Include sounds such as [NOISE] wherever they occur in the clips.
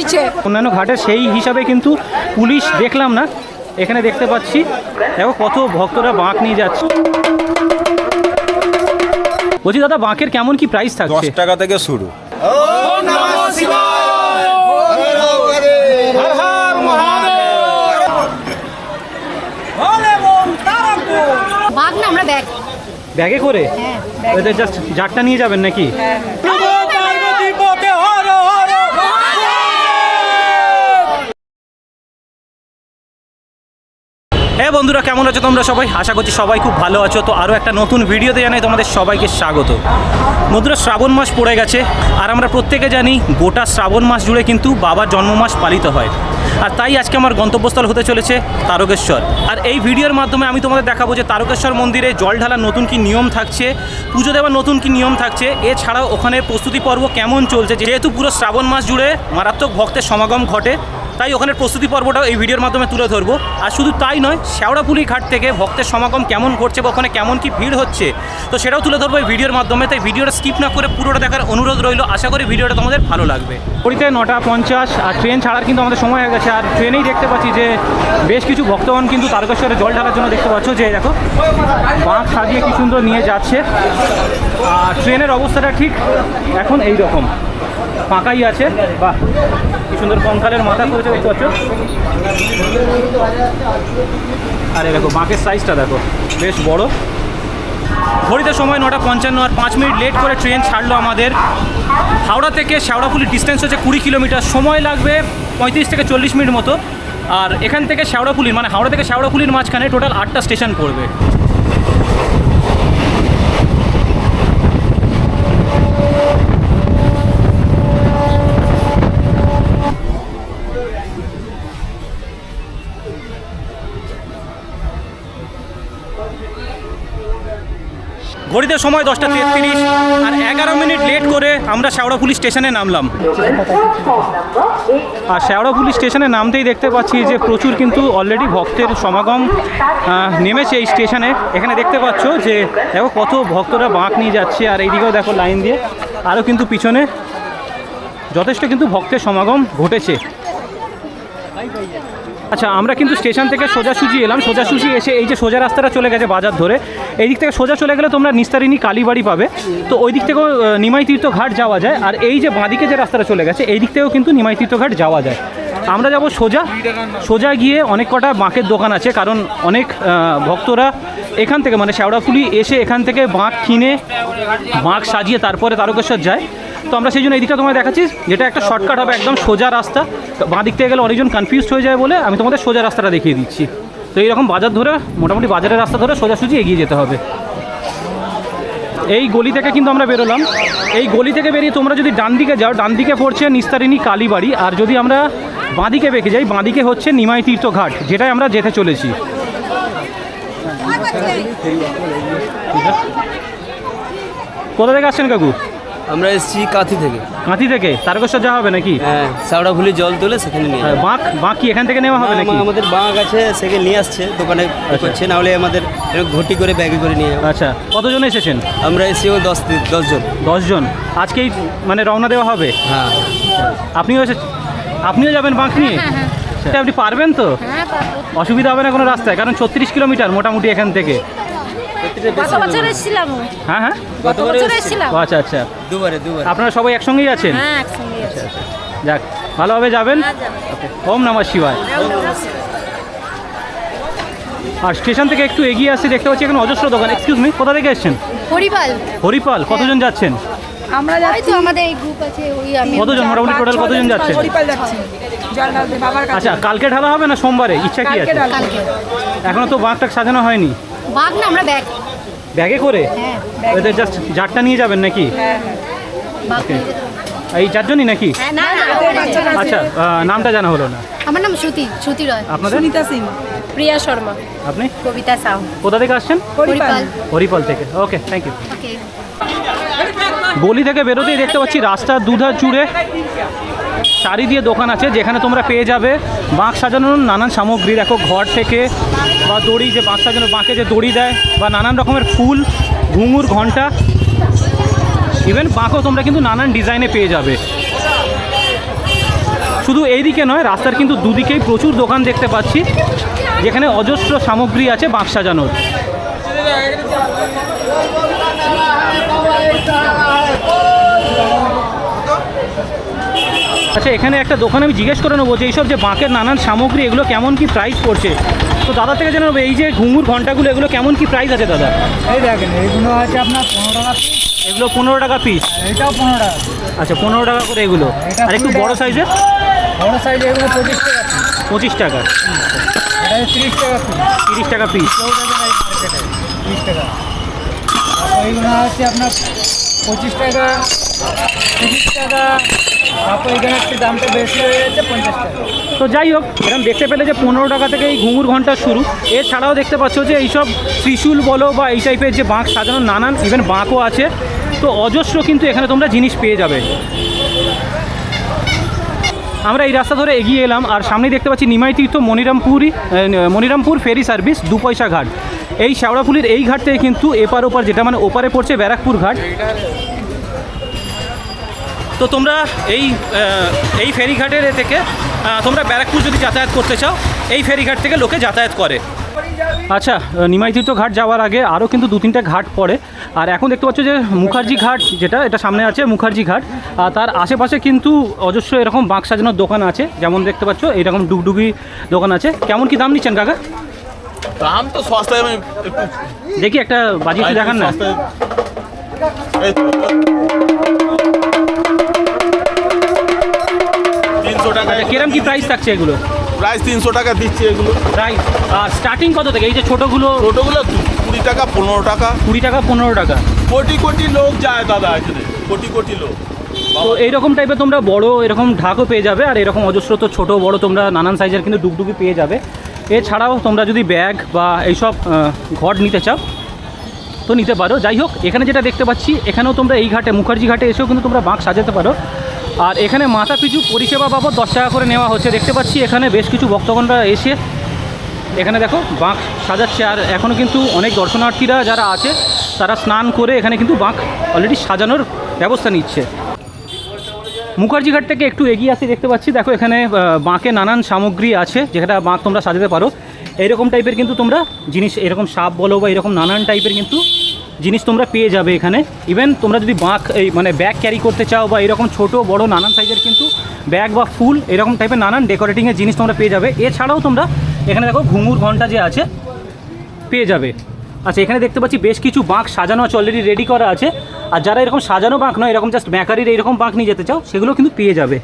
করতেছে অন্যান্য ঘাটে সেই হিসাবে কিন্তু পুলিশ দেখলাম না। এখানে দেখতে পাচ্ছি দেখো কত ভক্তরা বাঁক নিয়ে যাচ্ছে। বলছি দাদা বাঁকের কেমন কি প্রাইস দশ থাকছে টাকা থেকে শুরু। বাঘ না আমরা ব্যাগ। ব্যাগে করে? জাস্ট জারটা নিয়ে যাবেন নাকি? হ্যাঁ। বন্ধুরা, কেমন আছো তোমরা সবাই? আশা করছি সবাই খুব ভালো আছো। তো আরও একটা নতুন ভিডিওতে জানাই তোমাদের সবাইকে স্বাগত। বন্ধুরা, শ্রাবণ মাস পড়ে গেছে, আর আমরা প্রত্যেকে জানি গোটা শ্রাবণ মাস জুড়ে কিন্তু বাবার জন্ম মাস পালিত হয়। আর তাই আজকে আমার গন্তব্যস্থল হতে চলেছে তারকেশ্বর। আর এই ভিডিওর মাধ্যমে আমি তোমাদের দেখাবো যে তারকেশ্বর মন্দিরে জল ঢালার নতুন কি নিয়ম থাকছে, পুজো দেওয়ার নতুন কি নিয়ম থাকছে, এছাড়াও ওখানে প্রস্তুতি পর্ব কেমন চলছে, যেহেতু পুরো শ্রাবণ মাস জুড়ে মারাত্মক ভক্তের সমাগম ঘটে তাই ওখানে প্রস্তুতি পর্বটাও এই ভিডিওর মাধ্যমে তুলে ধরবো। আর শুধু তাই নয়, শেওড়াপুলি ঘাট থেকে ভক্তের সমাগম কেমন ঘটছে বা ওখানে কেমন কি ভিড় হচ্ছে, তো সেটাও তুলে ধরবো এই ভিডিওর মাধ্যমে। তাই ভিডিওটা স্কিপ না করে পুরোটা দেখার অনুরোধ রইল। আশা করি ভিডিওটা তোমাদের ভালো লাগবে। পুরীতে নটা পঞ্চাশ, আর ট্রেন ছাড়ার কিন্তু আমাদের সময় হয়ে গেছে। আর ট্রেনেই দেখতে পাচ্ছি যে বেশ কিছু ভক্তগণ কিন্তু তারকেশ্বরে জল ঢালার জন্য দেখতে পাচ্ছ যে দেখো বাঁক সাজিয়ে কি সুন্দর নিয়ে যাচ্ছে। আর ট্রেনের অবস্থাটা ঠিক এখন এই রকম। ফাঁকাই আছে। বাহ, কি সুন্দর কঙ্কালের মাথা করেছে দেখতে পাচ্ছ? আরে দেখো, বাঁকের সাইজটা দেখো, বেশ বড়। ঘড়িতে সময় নটা পঞ্চান্ন আর পাঁচ মিনিট লেট করে ট্রেন ছাড়লো আমাদের। হাওড়া থেকে শেওড়াফুলির ডিস্টেন্স হচ্ছে কুড়ি কিলোমিটার সময় লাগবে পঁয়ত্রিশ থেকে চল্লিশ মিনিট মতো। আর এখান থেকে শেওড়াফুলির মানে হাওড়া থেকে শেওড়াফুলির মাঝখানে টোটাল আটটা স্টেশন পড়বে। ঘড়িতে সময় দশটা তেত্রিশ আর এগারো মিনিট লেট করে আমরা শেওড়া পুলিশ স্টেশনে নামলাম। আর শেওড়া পুলিশ স্টেশনে নামতেই দেখতে পাচ্ছি যে প্রচুর কিন্তু অলরেডি ভক্তের সমাগম নেমেছে এই স্টেশনে। এখানে দেখতে পাচ্ছ যে দেখো কত ভক্তরা বাঁক নিয়ে যাচ্ছে আর এইদিকেও দেখো লাইন দিয়ে। আরও কিন্তু পিছনে যথেষ্ট কিন্তু ভক্তের সমাগম ঘটেছে। আচ্ছা আমরা কিন্তু স্টেশন থেকে সোজাসুজি এলাম। সোজাসুজি এসে এই যে সোজা রাস্তাটা চলে গেছে বাজার ধরে। এই দিক থেকে সোজা চলে গেলে তোমরা নিস্তারিণী কালীবাড়ি পাবে। তো ওই দিক থেকেও নিমাই তীর্থ ঘাট যাওয়া যায়। আর এই যে বাঁদিকে যে রাস্তাটা চলে গেছে এই দিক থেকেও কিন্তু নিমাই তীর্থ ঘাট যাওয়া যায়। আমরা যাব সোজা। সোজা গিয়ে অনেক কটা বাঁকের দোকান আছে, কারণ অনেক ভক্তরা এখান থেকে মানে শেওড়াফুলি এসে এখান থেকে বাঁক কিনে, বাঁক সাজিয়ে তারপরে তারকেশ্বর যায়। তো আমরা সেই জন্য এই দিকটা তোমায় দেখাচ্ছি, যেটা একটা শর্টকাট হবে, একদম সোজা রাস্তা। বাঁ দিক থেকে গেলে অনেকজন কনফিউজড হয়ে যায় বলে আমি তোমাদের সোজা রাস্তাটা দেখিয়ে দিচ্ছি। তো এইরকম বাজার ধরে, মোটামুটি বাজারের রাস্তা ধরে সোজাসুজি এগিয়ে যেতে হবে। এই গলি থেকে কিন্তু আমরা বেরোলাম। এই গলি থেকে বেরিয়ে তোমরা যদি ডান দিকে যাও, ডান দিকে পড়ছে নিস্তারিণী কালীবাড়ি, আর যদি আমরা বাঁদিকে বেঁকে যাই বাঁদিকে হচ্ছে নিমাই তীর্থ ঘাট যেটাই আমরা যেতে চলেছি। কোথা থেকে আসছেন কাকু? আমরা এসেছি কাঁথি থেকে। কাঁথি থেকে? তারকেশ্বর যাওয়া হবে নাকি? হ্যাঁ সাউড়া ফুলি জল তুলে সেখানে নিয়ে আর বাঁক বাঁক কি এখান থেকে নেওয়া হবে নাকি? আমা- আমাদের বাঁক আছে সেখানে নিয়ে আসছে দোকানে করছে না হলে আমাদের এরকম ঘটি করে ব্যাগে করে নিয়ে যাব। আচ্ছা কতজন এসেছেন? আমরা এসেছি ওই দশ দি- দশজন দশজন আজকেই মানে রওনা দেওয়া হবে? হ্যাঁ। আপনিও এসে আপনিও যাবেন বাঁক নিয়ে? আচ্ছা, আপনি পারবেন তো? হ্যাঁ পারব। অসুবিধা হবে না কোনো রাস্তায় কারণ ছত্রিশ কিলোমিটার মোটামুটি এখান থেকে। গত বছর এসেছিলাম হ্যাঁ হ্যাঁ? গত বছর এসেছিলাম। আচ্ছা আচ্ছা। দুবারে দুবারে। আপনারা সবাই একসঙ্গেই আছেন? হ্যাঁ একসঙ্গে আছি। যাক ভালোভাবে যাবেন? হ্যাঁ, ওম নমঃ শিবায়। আর স্টেশন থেকে একটু এগিয়ে আসছে দেখতে পাচ্ছি এখানে অজস্র দোকান। এক্সকিউজ মি কোথা থেকে এসেছেন? হরিপাল। হরিপাল কতজন যাচ্ছেন? আমরা যাই তো আমাদের এই গ্রুপ আছে ওই আমি কতজন? মোটামুটি টোটাল কতজন যাচ্ছেন? হরিপাল যাচ্ছি। জল ঢালতে বাবার কাছে। আচ্ছা কালকে ঢালা হবে না সোমবারে? ইচ্ছা কি আছে? এখনও তো বাঁক টাক সাজানো হয়নি। বাঘ না আমরা ব্যাগ। ব্যাগে করে? হ্যাঁ ওদের জাস্ট জারটা নিয়ে যাবেন নাকি? হ্যাঁ হবে। এই চারজনই নাকি? হ্যাঁ আছে। আচ্ছা নামটা জানা হলো না। আমার নাম শ্রুতি শ্রুতি রয়। আপনাদের? সুনিতা সিং। প্রিয়া শর্মা। আপনি? কবিতা সাউ। কোথা থেকে আসছেন? হরিপাল হরিপাল থেকে। ওকে থ্যাংক ইউ গলি থেকে বেরোতেই দেখতে পাচ্ছি রাস্তার দুধার জুড়ে শাড়ি দিয়ে দোকান আছে, যেখানে তোমরা পেয়ে যাবে বাঁক সাজানোর নানান সামগ্রী। দেখো ঘর থেকে বা দড়ি, যে বাঁক সাজানো বাঁকে যে দড়ি দেয় বা নানান রকমের ফুল, ঘুঙুর ঘণ্টা ইভেন বাঁকও তোমরা কিন্তু নানান ডিজাইনে পেয়ে যাবে। শুধু এইদিকে নয়, রাস্তার কিন্তু দুদিকেই প্রচুর দোকান দেখতে পাচ্ছি, যেখানে অজস্র সামগ্রী আছে বাঁক সাজানোর। আচ্ছা এখানে একটা দোকানে আমি জিজ্ঞেস করে নেব যে এইসব যে বাঁকের নানান সামগ্রী এগুলো কেমন কি প্রাইস পড়ছে? তো দাদা থেকে জেনে নেব এই যে ঘুঙুর ঘন্টাগুলো এগুলো কেমন কি প্রাইস আছে দাদা? এই দেখেন এইগুলো আছে আপনার পনেরো টাকা পিস এগুলো পনেরো টাকা পিস এটাও পনেরো টাকা আচ্ছা পনেরো টাকা করে এগুলো। আর একটু বড় সাইজের বড় সাইজ এগুলো পঁচিশ টাকা পঁচিশ টাকা। তিরিশ টাকা পিস তিরিশ টাকা পিস তিরিশ টাকা। এইগুলো আছে আপনার পঁচিশ টাকা তিরিশ টাকা তো যাই হোক, এরকম দেখতে পেলে যে পনেরো টাকা থেকে এই ঘুঙুর ঘণ্টা শুরু। এছাড়াও দেখতে পাচ্ছ যে এইসব ত্রিশূল বলো বা এই টাইপের যে বাঁক, সাজানো নানান ইভেন বাঁকও আছে। তো অজস্র কিন্তু এখানে তোমরা জিনিস পেয়ে যাবে। আমরা এই রাস্তা ধরে এগিয়ে এলাম, আর সামনেই দেখতে পাচ্ছি নিমাই তীর্থ মনিরামপুরই মনিরামপুর ফেরি সার্ভিস দু পয়সা ঘাট। এই শেওড়াফুলির এই ঘাট থেকে কিন্তু এপার ওপার, যেটা মানে ওপারে পড়ছে ব্যারাকপুর ঘাট তো তোমরা এই এই ফেরিঘাটের এ থেকে তোমরা ব্যারাকপুর যদি যাতায়াত করতে চাও এই ফেরিঘাট থেকে লোকে যাতায়াত করে। আচ্ছা নিমাইতীর্থ ঘাট যাওয়ার আগে আরও কিন্তু দু তিনটা ঘাট পড়ে। আর এখন দেখতে পাচ্ছ যে মুখার্জি ঘাট যেটা এটা সামনে আছে মুখার্জি ঘাট। আর তার আশেপাশে কিন্তু অজস্র এরকম বাঁক সাজানোর দোকান আছে। যেমন দেখতে পাচ্ছ এরকম ডুগডুগি দোকান আছে। কেমন কি দাম নিচ্ছেন কাকা? দাম তো সস্তায় দেখি একটা বাজি দেখান না। তিনশো টাকা আচ্ছা কিরম কি প্রাইস থাকছে এগুলো? প্রাইস তিনশো টাকা দিচ্ছি এগুলো। প্রাইস আর স্টার্টিং কত থেকে? এই যে ছোটোগুলো ছোটোগুলো কুড়ি টাকা পনেরো টাকা। কুড়ি টাকা পনেরো টাকা। কোটি কোটি লোক যায় দাদা এখানে। কোটি কোটি লোক। তো এইরকম টাইপের তোমরা বড় এরকম ঢাকও পেয়ে যাবে আর এরকম অজস্র তো ছোটো বড় তোমরা নানান সাইজের কিন্তু ডুগডুগি পেয়ে যাবে। এছাড়াও তোমরা যদি ব্যাগ বা এইসব ঘট নিতে চাও তো নিতে পারো। যাই হোক এখানে যেটা দেখতে পাচ্ছি এখানেও তোমরা এই ঘাটে মুখার্জি ঘাটে এসেও কিন্তু তোমরা বাঁক সাজাতে পারো। আর এখানে মাথা পিছু পরিষেবা বাবদ দশ টাকা করে নেওয়া হচ্ছে। দেখতে পাচ্ছি এখানে বেশ কিছু ভক্তগণরা এসে এখানে দেখো বাঁক সাজাচ্ছে। আর এখনও কিন্তু অনেক দর্শনার্থীরা যারা আছে, তারা স্নান করে এখানে কিন্তু বাঁক অলরেডি সাজানোর ব্যবস্থা নিচ্ছে। মুখার্জি ঘাট থেকে একটু এগিয়ে আসতে দেখতে পাচ্ছি। দেখো এখানে বাঁকে নানান সামগ্রী আছে, যেটা বাঁক তোমরা সাজাতে পারো। এইরকম টাইপের কিন্তু তোমরা জিনিস, এরকম সাপ বলো বা এরকম নানান টাইপের কিন্তু জিনিস তোমরা পেয়ে যাবে এখানে। ইভেন তোমরা যদি বাঁক, এই মানে ব্যাগ ক্যারি করতে চাও বা এরকম ছোট, বড়, নানান সাইজের কিন্তু ব্যাগ বা ফুল, এরকম টাইপের নানান ডেকোরেটিংয়ের জিনিস তোমরা পেয়ে যাবে। এছাড়াও তোমরা এখানে দেখো ঘুঙুর ঘণ্টা যে আছে, পেয়ে যাবে। আচ্ছা এখানে দেখতে পাচ্ছি বেশ কিছু বাঁক সাজানো আছে অলরেডি রেডি করা আছে। আর যারা এরকম সাজানো বাঁক নয়, এরকম জাস্ট ম্যাকারির এইরকম বাঁক নিয়ে যেতে চাও, সেগুলো কিন্তু পেয়ে যাবে।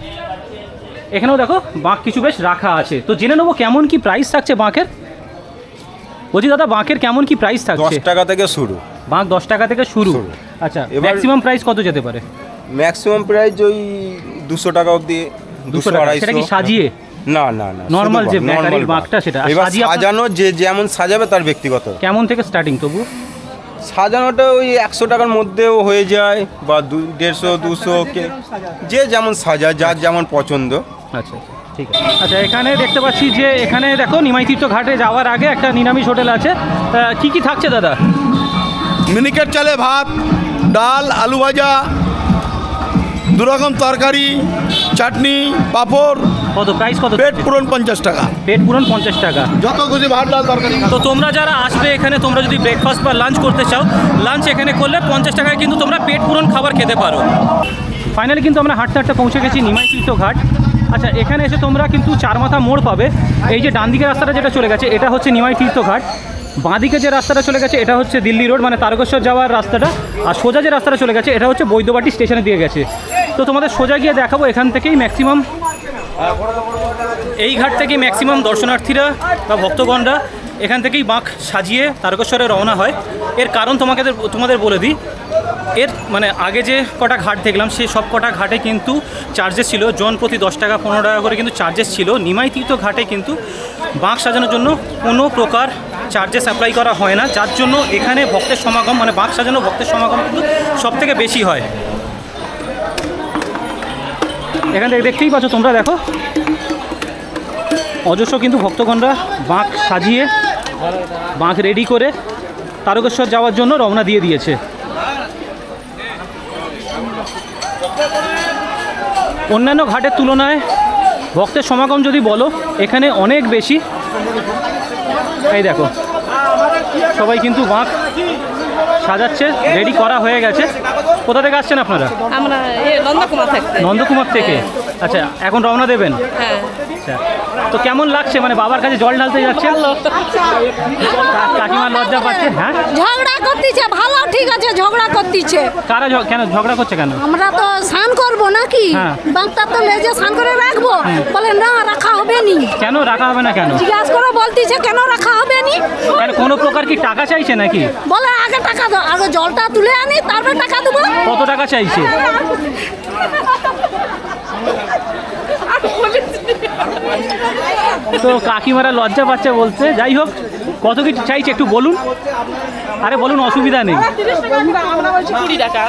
এখানেও দেখো বাঁক কিছু বেশ রাখা আছে। তো জেনে নেব কেমন কি প্রাইস থাকছে বাঁকের? বলছি দাদা, বাঁকের কেমন কি প্রাইস থাকছে? টাকা থেকে শুরু। বাঁক দশ টাকা থেকে শুরু। আচ্ছা ম্যাক্সিমাম প্রাইস কত যেতে পারে? ম্যাক্সিমাম প্রাইস ওই দুশো টাকা অবধি দুশো টাকা। আড়াইশো। সেটা কি সাজিয়ে? না না না শুধু যে normal বাঁকটা সেটা। এবার সাজানো যে যেমন সাজাবে তার ব্যক্তিগত। কেমন থেকে স্টার্টিং তবু? সাজানোটা ওই একশো টাকার মধ্যেও হয়ে যায় বা দু দেড়শো দুশো কে যে যেমন সাজা যার যেমন পছন্দ। আচ্ছা আচ্ছা ঠিক আছে। আচ্ছা এখানে দেখতে পাচ্ছি যে এখানে দেখো নিমাইতীর্থ ঘাটে যাওয়ার আগে একটা নিরামিষ হোটেল আছে। কি কি থাকছে দাদা? মিনিকেট চালে ভাত ডাল আলু ভাজা দু রকম তরকারি চাটনি পাঁপড় কত? প্রাইস কত? পেট পূরণ পঞ্চাশ টাকা। পেট পুরন পঞ্চাশ টাকা। যত খুশি ভাত ডাল তরকারি তো তোমরা যারা আসবে এখানে তোমরা যদি ব্রেকফাস্ট বা লাঞ্চ করতে চাও লাঞ্চ এখানে করলে পঞ্চাশ টাকায় কিন্তু তোমরা পেট পূরণ খাবার খেতে পারো। ফাইনালি কিন্তু আমরা হাঁটতে হাঁটতে পৌঁছে গেছি নিমাই তীর্থ ঘাট। আচ্ছা এখানে এসে তোমরা কিন্তু চার মাথা মোড় পাবে। এই যে ডান দিকের রাস্তাটা যেটা চলে গেছে এটা হচ্ছে নিমাই তীর্থ ঘাট। বাঁদিকে যে রাস্তাটা চলে গেছে, এটা হচ্ছে দিল্লি রোড মানে তারকেশ্বর যাওয়ার রাস্তাটা। আর সোজা যে রাস্তাটা চলে গেছে, এটা হচ্ছে বৈদ্যবাটি স্টেশনে দিয়ে গেছে। তো তোমাদের সোজা গিয়ে দেখাবো, এখান থেকেই ম্যাক্সিমাম এই ঘাট থেকে ম্যাক্সিমাম দর্শনার্থীরা বা ভক্তগণরা এখান থেকেই বাঁক সাজিয়ে তারকেশ্বরে রওনা হয়। এর কারণ তোমাকে তোমাদের বলে দিই। এর মানে আগে যে কটা ঘাট দেখলাম সেই সব কটা ঘাটে কিন্তু চার্জেস ছিল। জন প্রতি দশ টাকা, পনেরো টাকা করে কিন্তু চার্জেস ছিল। নিমাই তীর্থ ঘাটে কিন্তু বাঁক সাজানোর জন্য কোনো প্রকার চার্জেস সাপ্লাই করা হয় না, যার জন্য এখানে ভক্তের সমাগম মানে বাঁক সাজানো ভক্তের সমাগম কিন্তু সব থেকে বেশি হয়। এখান থেকে দেখতেই পাচ্ছ তোমরা, দেখো। অজস্র কিন্তু ভক্তগণরা বাঁক সাজিয়ে, বাঁক রেডি করে তারকেশ্বর যাওয়ার জন্য রওনা দিয়ে দিয়েছে। অন্যান্য ঘাটের তুলনায় ভক্তের সমাগম যদি বলো, এখানে অনেক বেশি। এই দেখো সবাই কিন্তু বাঁক সাজাচ্ছে রেডি করা হয়ে গেছে। কোথা থেকে আসছেন আপনারা? আমরা নন্দকুমার থেকে নন্দকুমার থেকে? আচ্ছা এখন রওনা দেবেন? হ্যাঁ। আচ্ছা তো কেমন লাগছে? মানে বাবার কাছে জল ঢালতে যাচ্ছে কাকিমা লজ্জা পাচ্ছে হ্যাঁ? ঝগড়া করতেছে ভালো ঠিক আছে ঝগড়া করতেছে। কারা কেন ঝগড়া করছে কেন? আমরা তো স্নান করব নাকি? হ্যাঁ। বাংটা তো লেজে স্নান করে রাখব। বলে না রাখা হবে নি। কেন রাখা হবে না কেন? জিজ্ঞাসা করে বলতেছে কেন রাখা হবে নি? কেন কোনো প্রকার কি টাকা চাইছে নাকি? বলে আগে টাকা দাও আগে জলটা তুলে আনি তারপর টাকা দেবো। কত টাকা চাইছে? [LAUGHS] তো কাকিমারা লজ্জা পাচ্ছে বলতে যাই হোক কত কি চাইছে একটু বলুন। আরে বলুন অসুবিধা নেই। কুড়ি টাকা।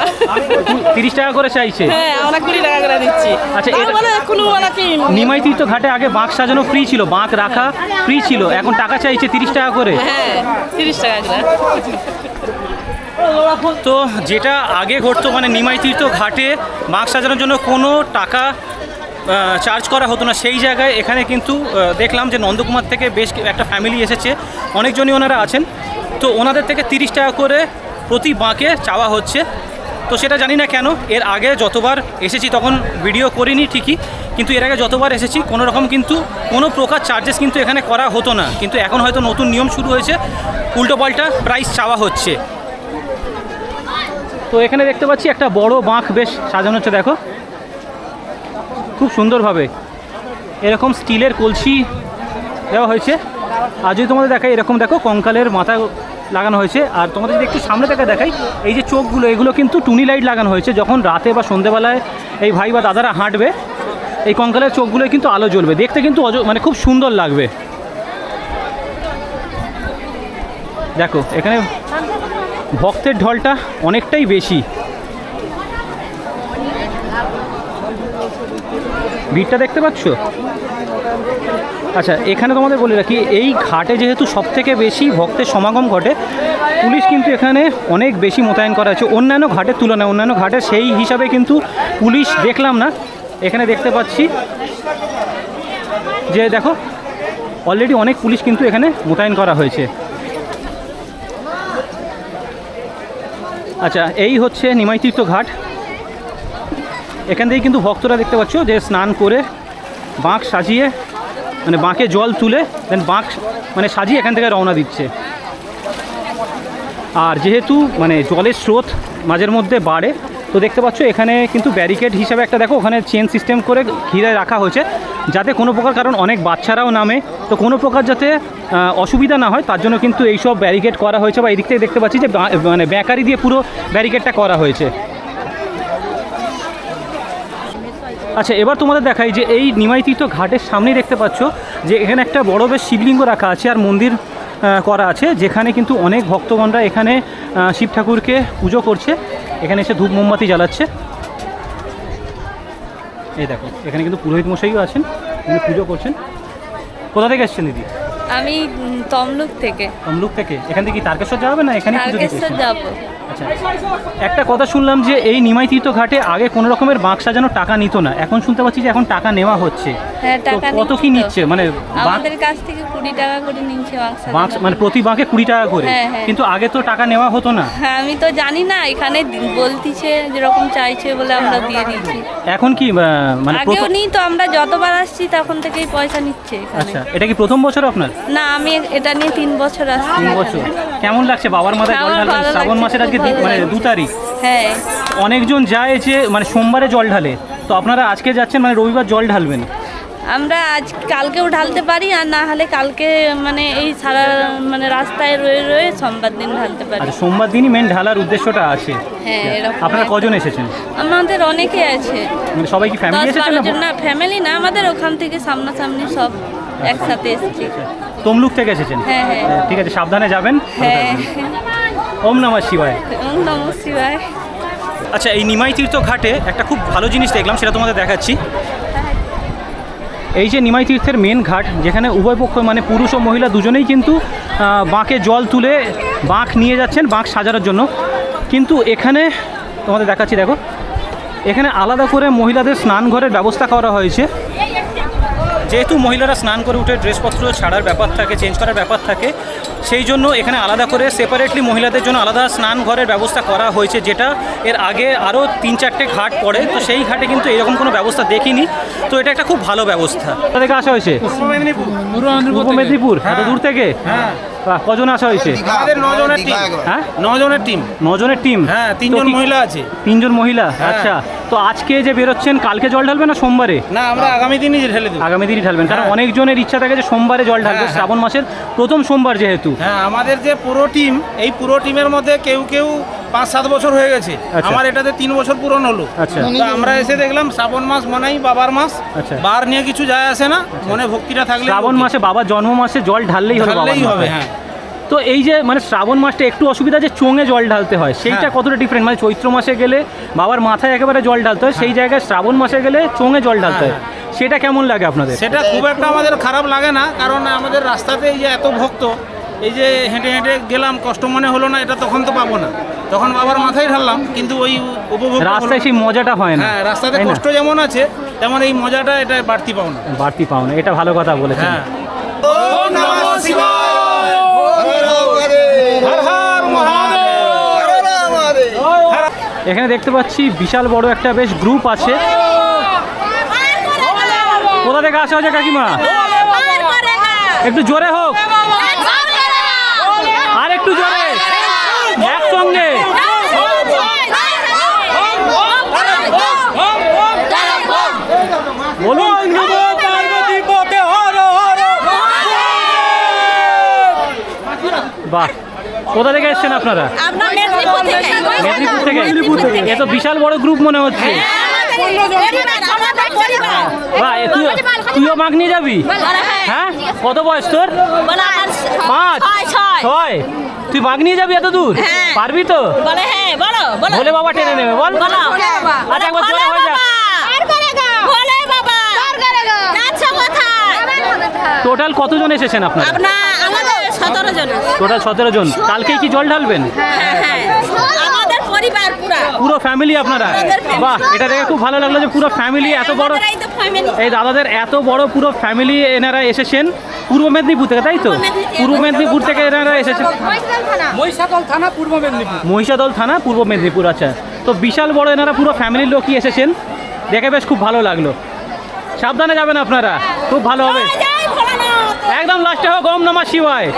তিরিশ টাকা করে চাইছে? হ্যাঁ আমরা কুড়ি টাকা করে দিচ্ছি। আচ্ছা, মানে কি নিমাই তীর্থ ঘাটে আগে বাঁক সাজানো ফ্রি ছিল বাঁক রাখা ফ্রি ছিল। এখন টাকা চাইছে তিরিশ টাকা করে। হ্যাঁ তিরিশ টাকা করে। তো যেটা আগে ঘটতো মানে নিমাই তীর্থ ঘাটে বাঁক সাজানোর জন্য কোনো টাকা চার্জ করা হতো না। সেই জায়গায় এখানে কিন্তু দেখলাম যে নন্দকুমার থেকে বেশ একটা ফ্যামিলি এসেছে। অনেকজনই ওনারা আছেন। তো ওনাদের থেকে তিরিশ টাকা করে প্রতি বাঁকে চাওয়া হচ্ছে। তো সেটা জানি না কেন, এর আগে যতবার এসেছি তখন ভিডিও করিনি ঠিকই, কিন্তু এর আগে যতবার এসেছি, কোনো রকম কিন্তু কোনো প্রকার চার্জেস কিন্তু এখানে করা হতো না। কিন্তু এখন হয়তো নতুন নিয়ম শুরু হয়েছে উল্টোপাল্টা প্রাইস চাওয়া হচ্ছে। তো এখানে দেখতে পাচ্ছি একটা বড় বাঁক বেশ সাজানো হচ্ছে, দেখো। খুব সুন্দরভাবে। এরকম স্টিলের কলসি দেওয়া হয়েছে। আর যদি তোমাদের দেখাই, এরকম দেখো কঙ্কালের মাথা লাগানো হয়েছে। আর তোমাদের যদি একটু সামনে থেকে দেখাই, এই যে চোখগুলো, এগুলো কিন্তু টুনি লাইট লাগানো হয়েছে। যখন রাতে বা সন্ধেবেলায় এই ভাই বা দাদারা হাঁটবে, এই কঙ্কালের চোখগুলোয় কিন্তু আলো জ্বলবে। দেখতে কিন্তু অজ মানে খুব সুন্দর লাগবে। দেখো, এখানে ভক্তের ঢলটা অনেকটাই বেশি। ভিড়টা দেখতে পাচ্ছ? আচ্ছা এখানে তোমাদের বলে রাখি, এই ঘাটে যেহেতু সব থেকে বেশি ভক্তের সমাগম ঘটে, পুলিশ কিন্তু এখানে অনেক বেশি মোতায়েন করা আছে অন্যান্য ঘাটের তুলনায়, অন্যান্য ঘাটে সেই হিসাবে কিন্তু পুলিশ দেখলাম না। এখানে দেখতে পাচ্ছি যে দেখো অলরেডি অনেক পুলিশ কিন্তু এখানে মোতায়েন করা হয়েছে। আচ্ছা এই হচ্ছে নিমাইতীর্থ ঘাট। এখান থেকে কিন্তু ভক্তরা দেখতে পাচ্ছ যে স্নান করে বাঁক সাজিয়ে মানে বাঁকে জল তুলে দেন বাঁক মানে সাজিয়ে এখান থেকে রওনা দিচ্ছে। আর যেহেতু মানে জলের স্রোত মাঝের মধ্যে বাড়ে, তো দেখতে পাচ্ছ এখানে কিন্তু ব্যারিকেড হিসাবে একটা দেখো, ওখানে চেন সিস্টেম করে ঘিরে রাখা হয়েছে, যাতে কোনো প্রকার কারণ অনেক বাচ্চারাও নামে। তো কোনো প্রকার যাতে অসুবিধা না হয়, তার জন্য কিন্তু এইসব ব্যারিকেড করা হয়েছে বা এই দিক থেকে দেখতে পাচ্ছি যে মানে ব্যাকারি দিয়ে পুরো ব্যারিকেডটা করা হয়েছে। আচ্ছা এবার তোমাদের দেখাই যে এই নিমাইতীর্থ ঘাটের সামনেই দেখতে পাচ্ছ যে এখানে একটা বড় বেশ শিবলিঙ্গ রাখা আছে আর মন্দির করা আছে, যেখানে কিন্তু অনেক ভক্তগণরা এখানে শিব ঠাকুরকে পুজো করছে। এখানে এসে ধূপ মোমবাতি জ্বালাচ্ছে। এই দেখো, এখানে কিন্তু পুরোহিত মশাইও আছেন পুজো করছেন। কোথা থেকে এসছেন দিদি? আমি তমলুক থেকে। তমলুক থেকে? এখান থেকে কি তারকেশ্বর যাবে না এখানে তারকেশ্বর? যাব। আচ্ছা। একটা কথা শুনলাম যে এই নিমাই তীর্থ ঘাটে আগে কোনো রকমের বাঁক সাজানো টাকা নিত না। এখন শুনতে পাচ্ছি যে এখন টাকা নেওয়া হচ্ছে। হ্যাঁ টাকা কত কি নিচ্ছে? মানে আমাদের কাছ থেকে কুড়ি টাকা করে নিচ্ছে বাঁক মানে প্রতি বাঁকে কুড়ি টাকা করে? হ্যাঁ, হ্যাঁ। কিন্তু আগে তো টাকা নেওয়া হতো না। হ্যাঁ আমি তো জানি না এখানে বলতিছে যেরকম চাইছে বলে আমরা দিয়ে দিচ্ছি। এখন কি মানে আগেও নিই তো আমরা যতবার আসছি তখন থেকেই পয়সা নিচ্ছে এখানে। আচ্ছা এটা কি প্রথম বছর আপনার? না আমি এটা নিয়ে তিন বছর আসছি তিন বছর। কেমন লাগছে? বাবার মাথায় জল শ্রাবণ মাসের আজকে দি- মানে দু তারিখ। হ্যাঁ। অনেকজন যায় যে মানে সোমবারে জল ঢালে। তো আপনারা আজকে যাচ্ছেন মানে রবিবার জল ঢালবেন? আমরা আজ কালকেও ঢালতে পারি আর না হলে কালকে মানে এই সারা মানে রাস্তায় রয়ে রয়ে সোমবার দিন ঢালতে পারি। আচ্ছা সোমবার দিনই মেন ঢালার উদ্দেশ্যটা আছে। হ্যাঁ এরকম আপনারা কজন এসেছেন? আমাদের অনেকে আছে। মানে সবাই কি ফ্যামিলি দশ এসেছেন বারো না জন না ফ্যামিলি না আমাদের ওখান থেকে সামনাসামনি সব একসাথে এসেছি। তমলুক থেকে এসেছেন? হ্যাঁ, হ্যাঁ। ঠিক আছে সাবধানে যাবেন হ্যাঁ। ওম নমঃ শিবায়। ওম নমঃ শিবায়। আচ্ছা এই নিমাই তীর্থ ঘাটে একটা খুব ভালো জিনিস দেখলাম সেটা তোমাদের দেখাচ্ছি। এই যে নিমাই তীর্থের মেন ঘাট যেখানে উভয় পক্ষ মানে পুরুষ ও মহিলা দুজনেই কিন্তু বাঁকে জল তুলে বাঁক নিয়ে যাচ্ছেন বাঁক সাজানোর জন্য। কিন্তু এখানে তোমাদের দেখাচ্ছি দেখো এখানে আলাদা করে মহিলাদের স্নান ঘরের ব্যবস্থা করা হয়েছে। যেহেতু মহিলারা স্নান করে উঠে ড্রেসপত্র ছাড়ার ব্যাপার থাকে চেঞ্জ করার ব্যাপার থাকে সেই জন্য এখানে আলাদা করে সেপারেটলি মহিলাদের জন্য আলাদা স্নান ঘরের ব্যবস্থা করা হয়েছে যেটা এর আগে আরও তিন চারটে ঘাট পড়ে। তো সেই ঘাটে কিন্তু এরকম কোনো ব্যবস্থা দেখিনি। তো এটা একটা খুব ভালো ব্যবস্থা। থেকে আসা হয়েছে? পূর্ব মেদিনীপুর। এত দূর থেকে? হ্যাঁ। বাহ, কজন আসা হয়েছে? আমাদের নজনের টিম হ্যাঁ? নজনের টিম নজনের টিম হ্যাঁ তিনজন মহিলা আছে। তিনজন মহিলা? আচ্ছা তো আজকে যে বেরোচ্ছেন কালকে জল ঢালবে না সোমবারে? না আমরা আগামী দিনই ঢেলে দেবো। আগামী দিনই ঢালবেন কারণ হ্যাঁ। অনেকজনের ইচ্ছা থাকে যে সোমবারে জল ঢালবে হ্যাঁ, শ্রাবণ মাসের প্রথম সোমবার যেহেতু। হ্যাঁ আমাদের যে পুরো টিম এই পুরো টিমের মধ্যে কেউ কেউ পাঁচ সাত বছর হয়ে গেছে। আচ্ছা। আমার এটাতে তিন বছর পূরণ হলো। আচ্ছা। তো আমরা এসে দেখলাম শ্রাবণ মাস মানেই বাবার মাস। আচ্ছা। বার নিয়ে কিছু যায় আসে না মনে ভক্তিটা থাকলে শ্রাবণ মাসে বাবার জন্ম মাসে জল ঢাললেই হবে হ্যাঁ। তো এই যে মানে শ্রাবণ মাসটা একটু অসুবিধা যে চোঙে জল ঢালতে হয় সেইটা হ্যাঁ। কতটা ডিফারেন্ট মানে চৈত্র মাসে গেলে বাবার মাথায় একেবারে জল ঢালতে হয় সেই জায়গায় শ্রাবণ মাসে গেলে চোঙে জল ঢালতে হয় হ্যাঁ, সেটা কেমন লাগে আপনাদের? সেটা খুব একটা আমাদের খারাপ লাগে না কারণ আমাদের রাস্তাতে এই যে এত ভক্ত এই যে হেঁটে হেঁটে গেলাম কষ্ট মনে হলো না এটা তখন তো পাবো না। তখন বাবার মাথায় ঢাললাম কিন্তু ওই উপভোগ রাস্তায় সেই মজাটা হয় না হ্যাঁ রাস্তাতে কষ্ট যেমন আছে তেমন এই মজাটা এটা বাড়তি পাও না। বাড়তি পাও না এটা ভালো কথা বলেছেন। হ্যাঁ। এখানে দেখতে পাচ্ছি বিশাল বড় একটা বেশ গ্রুপ আছে। কোথা থেকে আসা হয়েছে কাকিমা? একটু জোরে হোক আর একটু জোরে একসঙ্গে বলুন বাহ কোথা থেকে এসছেন আপনারা? আপনার মেদিনীপুর থেকে। মেদিনীপুর থেকে? এ তো বিশাল বড় গ্রুপ মনে হচ্ছে। তুই তুইও মাগ নিয়ে যাবি? হ্যাঁ। কত বয়স তোর? পাঁচ ছয় তুই মাগ নিয়ে যাবি এত দূর? হ্যাঁ। পারবি তো? বলে হ্যাঁ বলো বলো। ভোলে বাবা টেনে নেবে বল। আচ্ছা একবার জোরে হয়ে যাক। বলে বাবা। যাচ্ছ কোথায়? টোটাল কতজন এসেছেন আপনারা সতেরো জন। টোটাল সতেরো জন। কালকেই কি জল ঢালবেন? হ্যাঁ হ্যাঁ আমাদের পরিবার পুরো। ফ্যামিলি আপনারা? বাহ এটা দেখে খুব ভালো লাগল যে পুরো ফ্যামিলি এত বড় এই দাদাদের এত বড় পুরো ফ্যামিলি এনারা এসেছেন। পূর্ব মেদিনীপুর থেকে তাই তো? পূর্ব মেদিনীপুর। থেকে এনারা এসেছেন। মহিষাদল থানা। পূর্ব মেদিনীপুর। মহিষাদল থানা পূর্ব মেদিনীপুর আচ্ছা। তো বিশাল বড় এনারা পুরো ফ্যামিলির লোকই এসেছেন। দেখে বেশ খুব ভালো লাগল। সাবধানে যাবেন আপনারা। খুব ভালো হবে। একদম লাস্টে হোক ওম নমা শিবায়।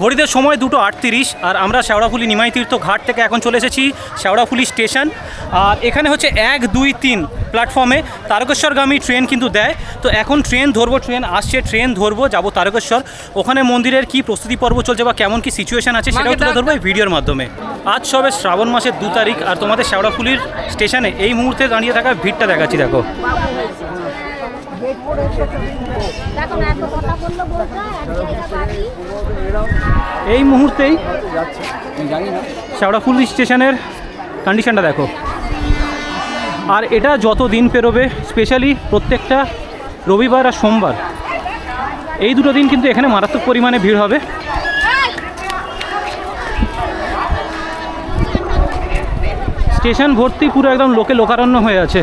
ঘড়িতে সময় দুটো আটত্রিশ আর আমরা শেওড়াফুলি নিমাই তীর্থ ঘাট থেকে এখন চলে এসেছি শেওড়াফুলি স্টেশন। আর এখানে হচ্ছে এক দুই তিন প্ল্যাটফর্মে তারকেশ্বরগামী ট্রেন কিন্তু দেয়। তো এখন ট্রেন ধরবো ট্রেন আসছে ট্রেন ধরবো যাব তারকেশ্বর। ওখানে মন্দিরের কি প্রস্তুতি পর্ব চলছে বা কেমন কি সিচুয়েশন আছে সেটাও তুলে ধরবো এই ভিডিওর মাধ্যমে। আজ সবে শ্রাবণ মাসের দু তারিখ আর তোমাদের শেওড়াফুলির স্টেশনে এই মুহূর্তে দাঁড়িয়ে থাকা ভিড়টা দেখাচ্ছি দেখো। এই মুহূর্তেই শেওড়াফুলি স্টেশনের কন্ডিশনটা দেখো। আর এটা যত দিন পেরোবে স্পেশালি প্রত্যেকটা রবিবার আর সোমবার এই দুটো দিন কিন্তু এখানে মারাত্মক পরিমাণে ভিড় হবে। স্টেশন ভর্তি পুরো একদম লোকে লোকারণ্য হয়ে আছে।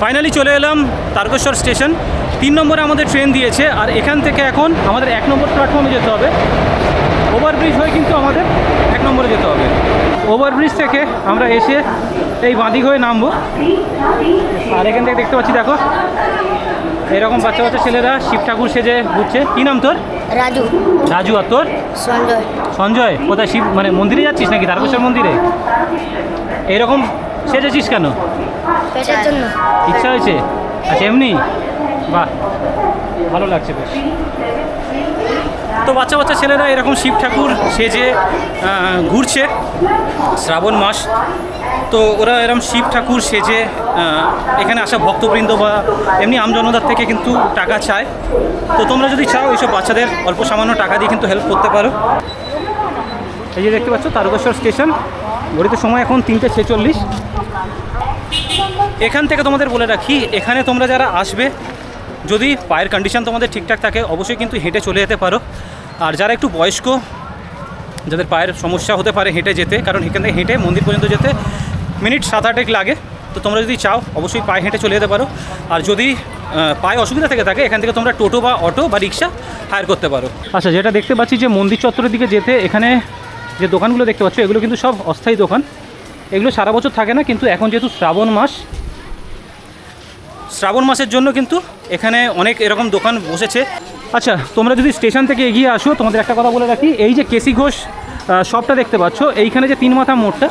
ফাইনালি চলে এলাম তারকেশ্বর স্টেশন। তিন নম্বরে আমাদের ট্রেন দিয়েছে আর এখান থেকে এখন আমাদের এক নম্বর প্ল্যাটফর্মে যেতে হবে। ওভারব্রিজ হয়ে কিন্তু আমাদের এক নম্বরে যেতে হবে। ওভারব্রিজ থেকে আমরা এসে এই বাঁদিক হয়ে নামবো। আর এখান থেকে দেখতে পাচ্ছি দেখো এরকম বাচ্চা বাচ্চা ছেলেরা শিব ঠাকুর সেজে ঘুরছে। কি নাম তোর? রাজু। রাজু আর তোর? সঞ্জয়। সঞ্জয় কোথায় শিব মানে মন্দিরে যাচ্ছিস নাকি? তারকেশ্বর মন্দিরে? এরকম সেজেছিস কেন? পেটের জন্য। ইচ্ছা হয়েছে? আচ্ছা এমনি? বাহ, ভালো লাগছে বেশ। তো বাচ্চা বাচ্চা ছেলেরা এরকম শিব ঠাকুর সেজে ঘুরছে শ্রাবণ মাস। তো ওরা এরকম শিব ঠাকুর সেজে এখানে আসা ভক্তবৃন্দ বা এমনি আমজনতার থেকে কিন্তু টাকা চায়। তো তোমরা যদি চাও এইসব বাচ্চাদের অল্প সামান্য টাকা দিয়ে কিন্তু হেল্প করতে পারো। এই যে দেখতে পাচ্ছ, তারকেশ্বর স্টেশন। ঘড়িতে সময় এখন তিনটে ছেচল্লিশ। এখান থেকে তোমাদের বলে রাখি, এখানে তোমরা যারা আসবে, যদি পায়ের কন্ডিশন তোমাদের ঠিকঠাক থাকে, অবশ্যই কিন্তু হেঁটে চলে যেতে পারো। আর যারা একটু বয়স্ক, যাদের পায়ের সমস্যা হতে পারে হেঁটে যেতে, কারণ এখান থেকে হেঁটে মন্দির পর্যন্ত যেতে মিনিট সাত আটেক লাগে। তো তোমরা যদি চাও, অবশ্যই পায়ে হেঁটে চলে যেতে পারো। আর যদি পায়ে অসুবিধা থেকে থাকে, এখান থেকে তোমরা টোটো বা অটো বা রিক্সা হায়ার করতে পারো। আচ্ছা যেটা দেখতে পাচ্ছি যে মন্দির চত্বরের দিকে যেতে, এখানে যে দোকানগুলো দেখতে পাচ্ছ, এগুলো কিন্তু সব অস্থায়ী দোকান। এগুলো সারা বছর থাকে না, কিন্তু এখন যেহেতু শ্রাবণ মাস শ্রাবণ মাসের জন্য কিন্তু এখানে অনেক এরকম দোকান বসেছে। আচ্ছা তোমরা যদি স্টেশন থেকে এগিয়ে আসো, তোমাদের একটা কথা বলে রাখি, এই যে কেসি ঘোষ শপটা দেখতে পাচ্ছ, এইখানে যে তিন মাথা মোড়টা,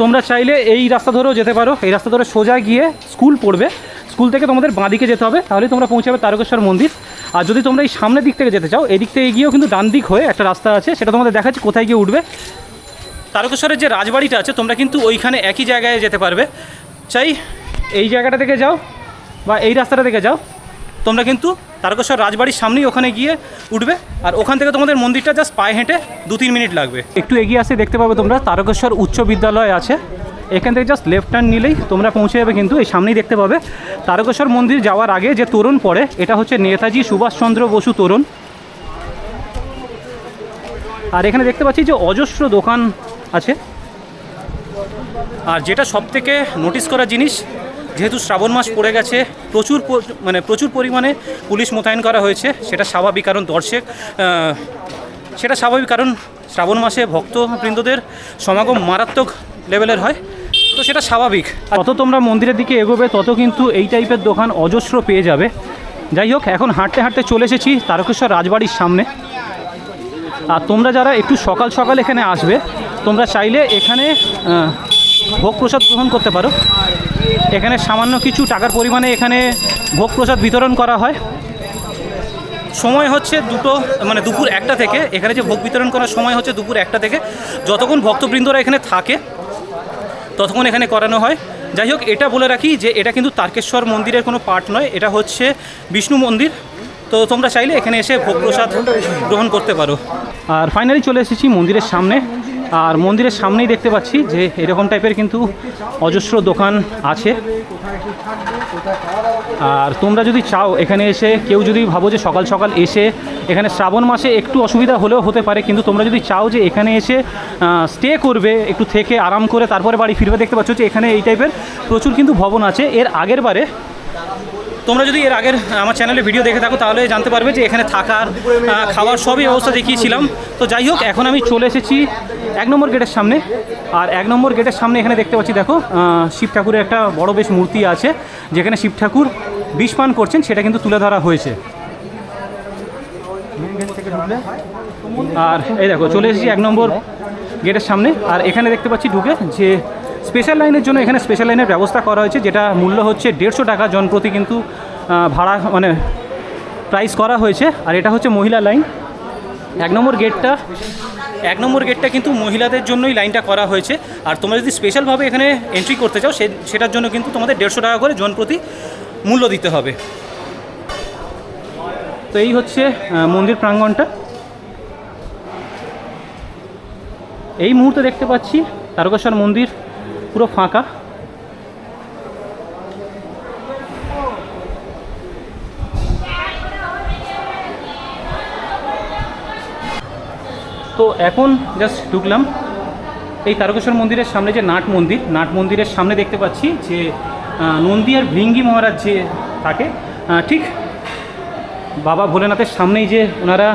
তোমরা চাইলে এই রাস্তা ধরেও যেতে পারো। এই রাস্তা ধরে সোজা গিয়ে স্কুল পড়বে। স্কুল থেকে তোমাদের বাঁদিকে যেতে হবে তাহলে তোমরা পৌঁছাবে তারকেশ্বর মন্দির। আর যদি তোমরা এই সামনের দিক থেকে যেতে চাও এই দিক থেকে গিয়েও কিন্তু ডান দিক হয়ে একটা রাস্তা আছে, সেটা তোমাদের দেখাচ্ছি কোথায় গিয়ে উঠবে। তারকেশ্বরের যে রাজবাড়িটা আছে, তোমরা কিন্তু ওইখানে একই জায়গায় যেতে পারবে। চাই, এই জায়গাটা থেকে যাও বা এই রাস্তাটা দেখে যাও। তোমরা কিন্তু তারকেশ্বর রাজবাড়ির সামনেই ওখানে গিয়ে উঠবে আর ওখান থেকে তোমাদের মন্দিরটা জাস্ট পায়ে হেঁটে দু তিন মিনিট লাগবে। একটু এগিয়ে আসে দেখতে পাবে তোমরা, তারকেশ্বর উচ্চ বিদ্যালয় আছে। এখান থেকে জাস্ট লেফট টার্ন নিলেই তোমরা পৌঁছে যাবে কিন্তু এই সামনেই দেখতে পাবে। তারকেশ্বর মন্দির যাওয়ার আগে যে তোরণ পড়ে, এটা হচ্ছে নেতাজি সুভাষচন্দ্র বসু তোরণ। আর এখানে দেখতে পাচ্ছি যে অজস্র দোকান আছে। আর যেটা সব থেকে নোটিস করা জিনিস যেহেতু শ্রাবণ মাস পড়ে গেছে, প্রচুর মানে প্রচুর পরিমাণে পুলিশ মোতায়েন করা হয়েছে, সেটা স্বাভাবিক কারণ দর্শক সেটা স্বাভাবিক কারণ শ্রাবণ মাসে ভক্তবৃন্দদের সমাগম মারাত্মক লেভেলের হয়, তো সেটা স্বাভাবিক। তত তোমরা মন্দিরের দিকে এগোবে, তত কিন্তু এই টাইপের দোকান অজস্র পেয়ে যাবে। যাই হোক, এখন হাঁটতে হাঁটতে চলে এসেছি তারকেশ্বর রাজবাড়ির সামনে। আর তোমরা যারা একটু সকাল সকাল এখানে আসবে, তোমরা চাইলে এখানে ভোগ প্রসাদ গ্রহণ করতে পারো। এখানে সামান্য কিছু টাকার পরিমাণে এখানে ভোগ প্রসাদ বিতরণ করা হয়। সময় হচ্ছে দুটো মানে দুপুর একটা থেকে, এখানে যে ভোগ বিতরণ করার সময় হচ্ছে দুপুর একটা থেকে। যতক্ষণ ভক্তবৃন্দরা এখানে থাকে, ততক্ষণ এখানে করানো হয়। যাই হোক, এটা বলে রাখি যে এটা কিন্তু তারকেশ্বর মন্দিরের কোনো পার্ট নয়, এটা হচ্ছে বিষ্ণু মন্দির। তো তোমরা চাইলে এখানে এসে ভোগ প্রসাদ গ্রহণ করতে পারো। আর ফাইনালি চলে এসেছি মন্দিরের সামনে। আর মন্দিরের সামনেই দেখতে পাচ্ছি যে এরকম টাইপের কিন্তু অজস্র দোকান আছে। আর তোমরা যদি চাও, এখানে এসে কেউ যদি ভাবো যে সকাল সকাল এসে এখানে শ্রাবণ মাসে একটু অসুবিধা হলেও হতে পারে, কিন্তু তোমরা যদি চাও যে এখানে এসে স্টে করবে, একটু থেকে আরাম করে তারপরে বাড়ি ফিরবে, দেখতে পাচ্ছ যে এখানে এই টাইপের প্রচুর কিন্তু ভবন আছে। এর আগের বারে তোমরা যদি এর আগের আমার চ্যানেলে ভিডিও দেখে থাকো, তাহলে জানতে পারবে যে এখানে থাকার খাওয়ার সবই ব্যবস্থা দেখিয়েছিলাম। তো যাই হোক, এখন আমি চলে এসেছি এক নম্বর গেটের সামনে। আর এক নম্বর গেটের সামনে এখানে দেখতে পাচ্ছি, দেখো শিব ঠাকুরের একটা বড় বেশ মূর্তি আছে, যেখানে শিব ঠাকুর বিষ পান করছেন, সেটা কিন্তু তুলে ধরা হয়েছে। আর এই দেখো, চলে এসেছি এক নম্বর গেটের সামনে। আর এখানে দেখতে পাচ্ছি ঢুকে যে স্পেশাল লাইনের জন্য এখানে স্পেশাল লাইনের ব্যবস্থা করা হয়েছে, যেটা মূল্য হচ্ছে দেড়শো টাকা জনপ্রতি কিন্তু ভাড়া মানে প্রাইস করা হয়েছে। আর এটা হচ্ছে মহিলা লাইন। এক নম্বর গেটটা, এক নম্বর গেটটা কিন্তু মহিলাদের জন্যই লাইনটা করা হয়েছে। আর তোমরা যদি স্পেশালভাবে এখানে এন্ট্রি করতে চাও সেটার জন্য কিন্তু তোমাদের দেড়শো টাকা করে জনপ্রতি মূল্য দিতে হবে। তো এই হচ্ছে মন্দির প্রাঙ্গণটা এই মুহূর্তে দেখতে পাচ্ছি তারকেশ্বর মন্দির পুরো ফাঁকা। তো এখন জাস্ট ঢুকলাম। এই তারকেশ্বর মন্দিরের সামনে যে নাট মন্দির, নাট মন্দিরের সামনে দেখতে পাচ্ছি যে নন্দী আর ভৃঙ্গি মহারাজ যে থাকে ঠিক বাবা ভোলেনাথের সামনেই যে ওনারা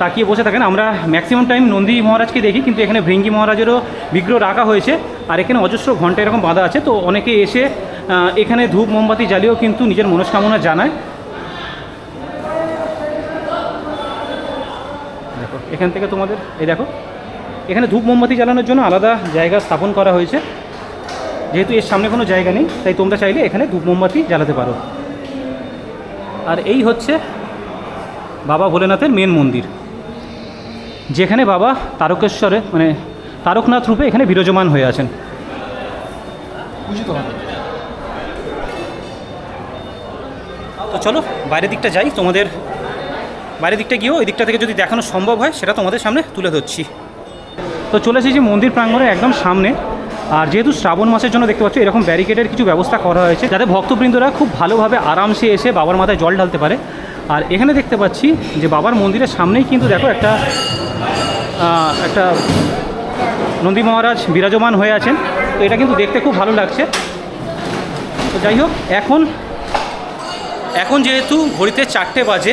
তাকিয়ে বসে থাকেন। আমরা ম্যাক্সিমাম টাইম নন্দী মহারাজকে দেখি, কিন্তু এখানে ভৃঙ্গি মহারাজেরও বিগ্রহ রাখা হয়েছে। আর এখানে অজস্র ঘণ্টা এরকম বাঁধা আছে, তো অনেকে এসে এখানে ধূপ, মোমবাতি জ্বালিয়েও কিন্তু নিজের মনস্কামনা জানায়। দেখো, এখান থেকে তোমাদের, এই দেখো, এখানে ধূপ, মোমবাতি জ্বালানোর জন্য আলাদা জায়গা স্থাপন করা হয়েছে। যেহেতু এর সামনে কোনো জায়গা নেই, তাই তোমরা চাইলে এখানে ধূপ, মোমবাতি জ্বালাতে পারো। আর এই হচ্ছে বাবা ভোলেনাথের মেন মন্দির, যেখানে বাবা তারকেশ্বরে মানে তারকনাথ রূপে এখানে বিরাজমান হয়ে আছেন। তো চলো, বাইরের দিকটা যাই, তোমাদের বাইরের দিকটা গিয়েও ওই দিকটা থেকে যদি দেখানো সম্ভব হয়, সেটা তোমাদের সামনে তুলে ধরছি। তো চলে এসেছি মন্দির প্রাঙ্গণের একদম সামনে। আর যেহেতু শ্রাবণ মাসের জন্য দেখতে পাচ্ছ, এরকম ব্যারিকেডের কিছু ব্যবস্থা করা হয়েছে, যাতে ভক্তবৃন্দরা খুব ভালোভাবে আরামসে এসে বাবার মাথায় জল ঢালতে পারে। আর এখানে দেখতে পাচ্ছি যে বাবার মন্দিরের সামনেই কিন্তু দেখো একটা একটা নন্দী মহারাজ বিরাজমান হয়ে আছেন। তো এটা কিন্তু দেখতে খুব ভালো লাগছে। তো যাই হোক, এখন এখন যেহেতু ঘড়িতে চারটে বাজে,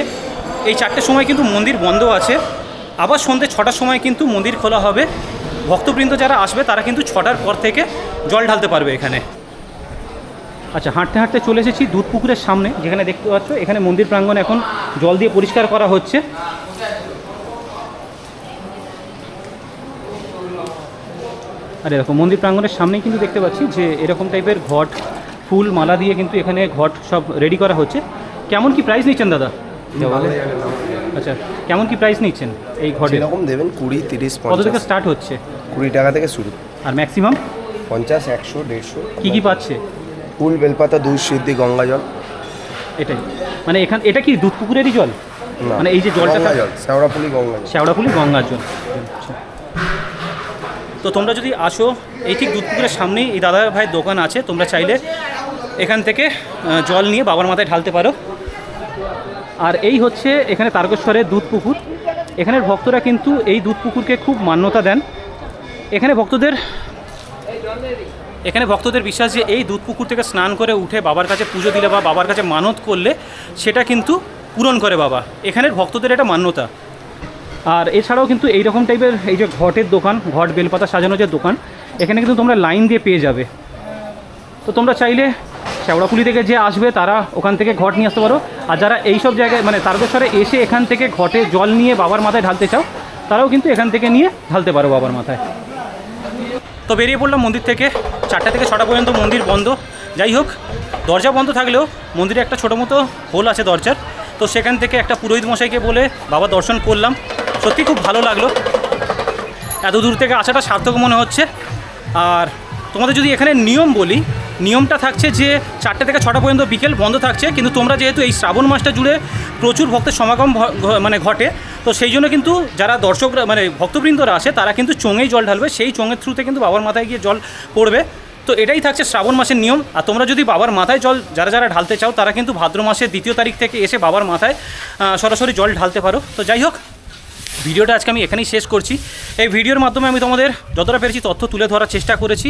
এই চারটের সময় কিন্তু মন্দির বন্ধ আছে। আবার সন্ধ্যে ছটার সময় কিন্তু মন্দির খোলা হবে। ভক্তবৃন্দ যারা আসবে, তারা কিন্তু ছটার পর থেকে জল ঢালতে পারবে এখানে। আচ্ছা হাঁটতে হাঁটতে চলে এসেছি দুধ পুকুরের সামনে, যেখানে দেখতে পাচ্ছ, এখানে মন্দির প্রাঙ্গণ এখন জল দিয়ে পরিষ্কার করা হচ্ছে। আর এরকম মন্দির প্রাঙ্গণের সামনেই কিন্তু দেখতে পাচ্ছি যে এরকম টাইপের ঘট ফুল মালা দিয়ে কিন্তু এখানে ঘট সব রেডি করা হচ্ছে। কেমন কি প্রাইস নিচ্ছেন দাদা? আচ্ছা কেমন কি প্রাইস নিচ্ছেন এই ঘটে? এরকম দেবেন কুড়ি তিরিশ কত থেকে স্টার্ট হচ্ছে? কুড়ি টাকা থেকে শুরু। আর ম্যাক্সিমাম পঞ্চাশ একশো দেড়শো। কী কী পাচ্ছে? ফুল বেলপাতা দুধ সিদ্ধি গঙ্গা জল। এটাই। মানে এখান এটা কি দুধ পুকুরেরই জল মানে এই যে জলটা জল শ্যাওড়াফুলি গঙ্গা শ্যাওড়াফুলি গঙ্গার জল। আচ্ছা। তো তোমরা যদি আসো, এই ঠিক দুধ পুকুরের সামনেই এই দাদা ভাইয়ের দোকান আছে, তোমরা চাইলে এখান থেকে জল নিয়ে বাবার মাথায় ঢালতে পারো। আর এই হচ্ছে এখানে তারকেশ্বরের দুধ পুকুর এখানের ভক্তরা কিন্তু এই দুধ পুকুরকে খুব মান্যতা দেন। এখানে ভক্তদের এখানে ভক্তদের বিশ্বাস যে এই দুধ পুকুর থেকে স্নান করে উঠে বাবার কাছে পুজো দিলে বা বাবার কাছে মানত করলে সেটা কিন্তু পূরণ করে বাবা। এখানের ভক্তদের এটা মান্যতা। আর এছাড়াও কিন্তু এই রকম টাইপের এই যে ঘটের দোকান, ঘট বেলপাতা সাজানো যে দোকান, এখানে কিন্তু তোমরা লাইন দিয়ে পেয়ে যাবে। তো তোমরা চাইলে শ্যাওড়াপুলি থেকে যে আসবে, তারা ওখান থেকে ঘট নিয়ে আসতে পারো। আর যারা এই সব জায়গায় মানে তারকেশ্বরে এসে এখান থেকে ঘটে জল নিয়ে বাবার মাথায় ঢালতে চাও, তারাও কিন্তু এখান থেকে নিয়ে ঢালতে পারো বাবার মাথায়। তো বেরিয়ে পড়লাম মন্দির থেকে। চারটা থেকে ছটা পর্যন্ত মন্দির বন্ধ। যাই হোক, দরজা বন্ধ থাকলেও মন্দিরে একটা ছোটো মতো হোল আছে দরজার। তো সেখান থেকে একটা পুরোহিত মশাইকে বলে বাবা দর্শন করলাম। সত্যি খুব ভালো লাগল। এত দূর থেকে আসাটা সার্থক মনে হচ্ছে। আর তোমাদের যদি এখানে নিয়ম বলি, নিয়মটা থাকছে যে চারটে থেকে ছটা পর্যন্ত বিকেল বন্ধ থাকছে, কিন্তু তোমরা যেহেতু এই শ্রাবণ মাসটা জুড়ে প্রচুর ভক্তের সমাগম মানে ঘটে, তো সেই জন্য কিন্তু যারা দর্শকরা মানে ভক্তবৃন্দরা আসে, তারা কিন্তু চোঙেই জল ঢালবে, সেই চোঙের থ্রুতে কিন্তু বাবার মাথায় গিয়ে জল পড়বে। তো এটাই থাকছে শ্রাবণ মাসের নিয়ম। আর তোমরা যদি বাবার মাথায় জল, যারা যারা ঢালতে চাও, তারা কিন্তু ভাদ্র মাসের দ্বিতীয় তারিখ থেকে এসে বাবার মাথায় সরাসরি জল ঢালতে পারো। তো যাই হোক ভিডিওটা আজকে আমি এখানেই শেষ করছি। এই ভিডিওর মাধ্যমে আমি তোমাদের যতটা পেরেছি তথ্য তুলে ধরার চেষ্টা করেছি।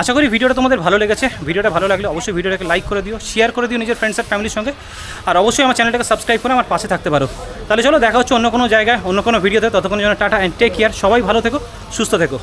আশা করি ভিডিওটা তোমাদের ভালো লেগেছে। ভিডিওটা ভালো লাগলে অবশ্যই ভিডিওটাকে লাইক করে দিও শেয়ার করে দিও নিজের ফ্রেন্ডস আর ফ্যামিলির সঙ্গে। আর অবশ্যই আমার চ্যানেলটাকে সাবস্ক্রাইব করে আমার পাশে থাকতে পারো। তাহলে চলো দেখা হচ্ছে অন্য কোনো জায়গায়, অন্য কোনো ভিডিওতে ততক্ষণ যেন টাটা অ্যান্ড টেক কেয়ার সবাই ভালো থেকো, সুস্থ থেকো।